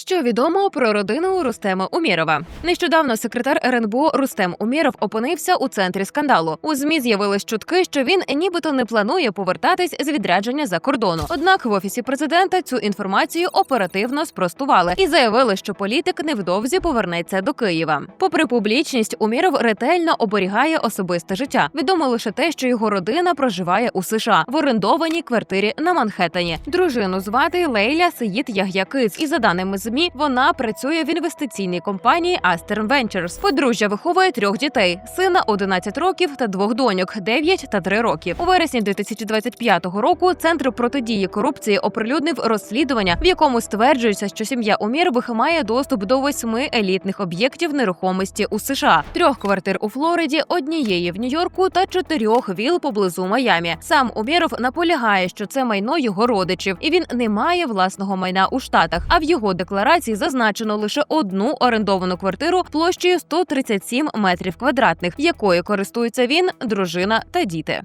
Що відомо про родину Рустема Умєрова? Нещодавно секретар РНБО Рустем Умєров опинився у центрі скандалу. У змі з'явились чутки, що він нібито не планує повертатись з відрядження за кордону. Однак в офісі президента цю інформацію оперативно спростували і заявили, що політик невдовзі повернеться до Києва. Попри публічність, Умєров ретельно оберігає особисте життя. Відомо лише те, що його родина проживає у США в орендованій квартирі на Манхеттені. Дружину звати Лейля Сеїд Яг'якиц. І за даними ЗМІ, вона працює в інвестиційній компанії Astern Ventures. Подружжя виховує трьох дітей: сина 11 років та двох доньок 9 та 3 роки. У вересні 2025 року Центр протидії корупції оприлюднив розслідування, в якому стверджується, що сім'я Умірових має доступ до восьми елітних об'єктів нерухомості у США, трьох квартир у Флориді, однієї в Нью-Йорку та чотирьох віл поблизу Майамі. Сам Умєров наполягає, що це майно його родичів, і він не має власного майна у штатах. А в його декларації зазначено лише одну орендовану квартиру площею 137 метрів квадратних, якою користується він, дружина та діти.